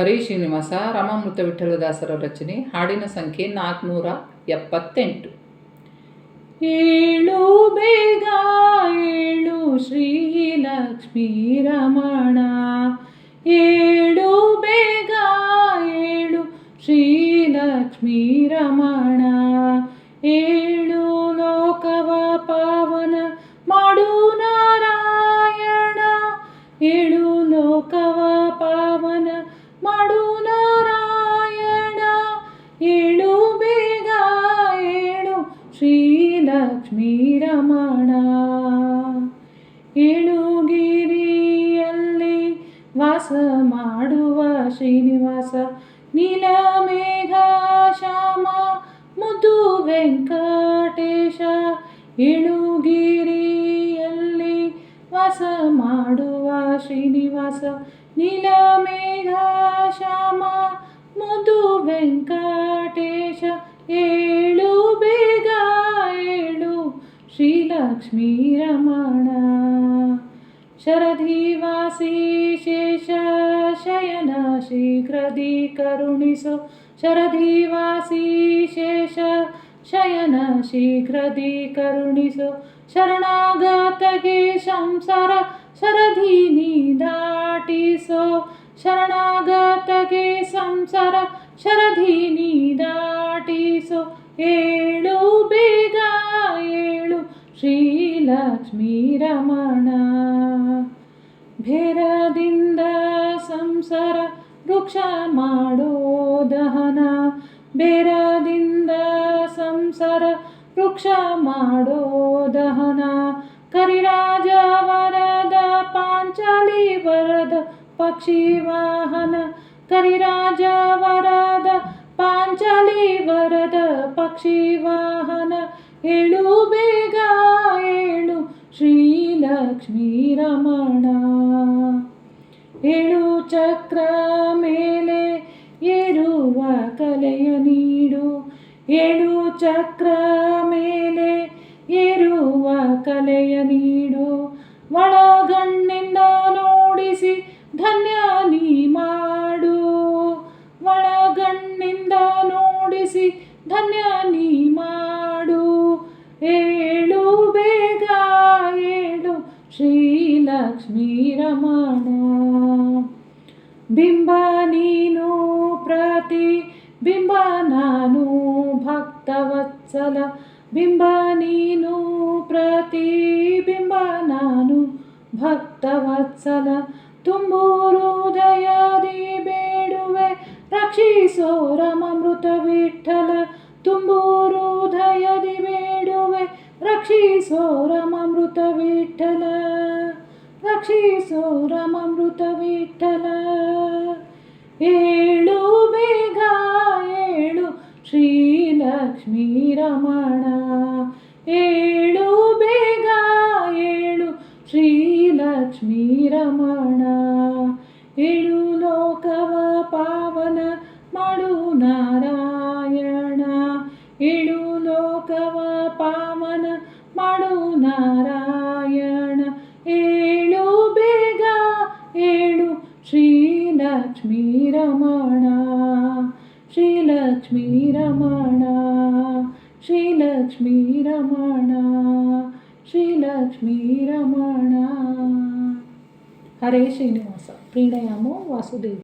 ಹರಿ ಶ್ರೀನಿವಾಸ ರಾಮಾಮೃತ ವಿಠಲದಾಸರ ರಚನೆ ಹಾಡಿನ ಸಂಖ್ಯೆ ನಾಲ್ಕುನೂರ ಎಪ್ಪತ್ತೆಂಟು. ಏಳು ಬೇಗ ಏಳು ಶ್ರೀಲಕ್ಷ್ಮೀ ರಮಣ ಮಾಡು ನಾರಾಯಣ, ಏಳು ಬೇಗ ಏಳು, ಶ್ರೀಲಕ್ಷ್ಮೀ ರಮಣ. ಏಳುಗಿರಿಯಲ್ಲಿ ವಾಸ ಮಾಡುವ ಶ್ರೀನಿವಾಸ ನೀಲಮೇಘ ಶ್ಯಾಮ ಮುದ್ದು ವೆಂಕಟೇಶ. ಏಳುಗಿರಿಯಲ್ಲಿ ವಾಸ ಮಾಡುವ ಶ್ರೀನಿವಾಸ ಶ್ಯಾಮ ಮುದ್ದು ವೆಂಕಟೇಶ, ಏಳು ಬೇಗ ಏಳು. ಶ್ರೀಲಕ್ಷ್ಮೀ ರಮಣ. ಶರಧಿವಾಸಿ ಶೇಷ, ಶಯನ ಶೀಘ್ರದಿ ಕರುಣಿಸು. ಶರಧಿವಾಸಿ ಶೇಷ, ಶಯನ ಶೀಘ್ರದಿ ಕರುಣಿಸು. ಶರಣಾಗತಗೆ ಸಂಸಾರ ಶರಧೀನಿ ದಾಟಿಸೋ ಶರಣಾಗತಗೆ ಸಂಸಾರ ಶರಧೀನಿ ದಾಟಿಸೋ. ಏಳು ಬೇಗ ಏಳು. ಶ್ರೀಲಕ್ಷ್ಮೀ ರಮಣ. ಭೇರದಿಂದ ಸಂಸಾರ ವೃಕ್ಷ ಮಾಡೋ ದಹನ. ಬೇರದಿಂದ ಸಂಸಾರ ವೃಕ್ಷ ಮಾಡೋ ದಹನ. ಕರಿರಾಜ ವರದ ಪಾಂಚಾಲಿ ವರದ ಪಕ್ಷಿ ವಾಹನ. ಕರಿರಾಜ ವರದ ಪಕ್ಷಿ ವಾಹನ. ಏಳು ಬೇಗ ಏಳು ಶ್ರೀಲಕ್ಷ್ಮೀ ರಮಣ. ಏಳು ಚಕ್ರ ಮೇಲೆ ಏರುವ ಕಲೆಯ ನೀಡು. ಏಳು ಚಕ್ರ ಮೇಲೆ ಏರುವ ಕಲೆಯ ನೀಡು. ಒಳಗಣ್ಣಿಂದ ನೋಡಿಸಿ ಧನ್ಯ ಧನ್ಯ ನೀ ಮಾಡು. ಏಳು ಬೇಗ ಏಳು ಶ್ರೀಲಕ್ಷ್ಮೀ ರಮಣ. ಬಿಂಬ ನೀನು ಪ್ರತಿ, ಬಿಂಬ ನಾನು ಭಕ್ತವತ್ಸಲ ಬಿಂಬ ನೀನು ಪ್ರತಿ, ಬಿಂಬ ನಾನು ಭಕ್ತವತ್ಸಲ ತುಂಬು ಹೃದಯದಿ ಬೇಡುವೆ, ರಕ್ಷಿಸೋ ರಮಮೃತ ವಿಠಲ. ತುಂಬು ಹೃದಯದಿ ಬೇಡುವೆ, ರಕ್ಷಿಸೋ ರಮೃತ ವಿಠಲ ರಕ್ಷಿಸೋ ರಮೃತ ವಿಠಲ ಏಳು ಬೇಗ ಏಳು ಶ್ರೀಲಕ್ಷ್ಮೀ ರಮಣ. ಏಳು ಬೇಗ ಏಳು ಶ್ರೀಲಕ್ಷ್ಮೀ ರಮಣ. ಏಳು ಲೋಕವ ಪಾವನ ಪಾವನ ಮಾಡು ನಾರಾಯಣ. ಏಳು ಬೇಗ ಏಳು ಶ್ರೀಲಕ್ಷ್ಮೀ ರಮಣ. ಶ್ರೀಲಕ್ಷ್ಮೀ ರಮಣ. ಶ್ರೀಲಕ್ಷ್ಮೀ ರಮಣ. ಶ್ರೀಲಕ್ಷ್ಮೀ ರಮಣ. ಹರೇ ಶ್ರೀನಿವಾಸ. ಪ್ರೀಣಯಾಮೋ ವಾಸುದೇವ.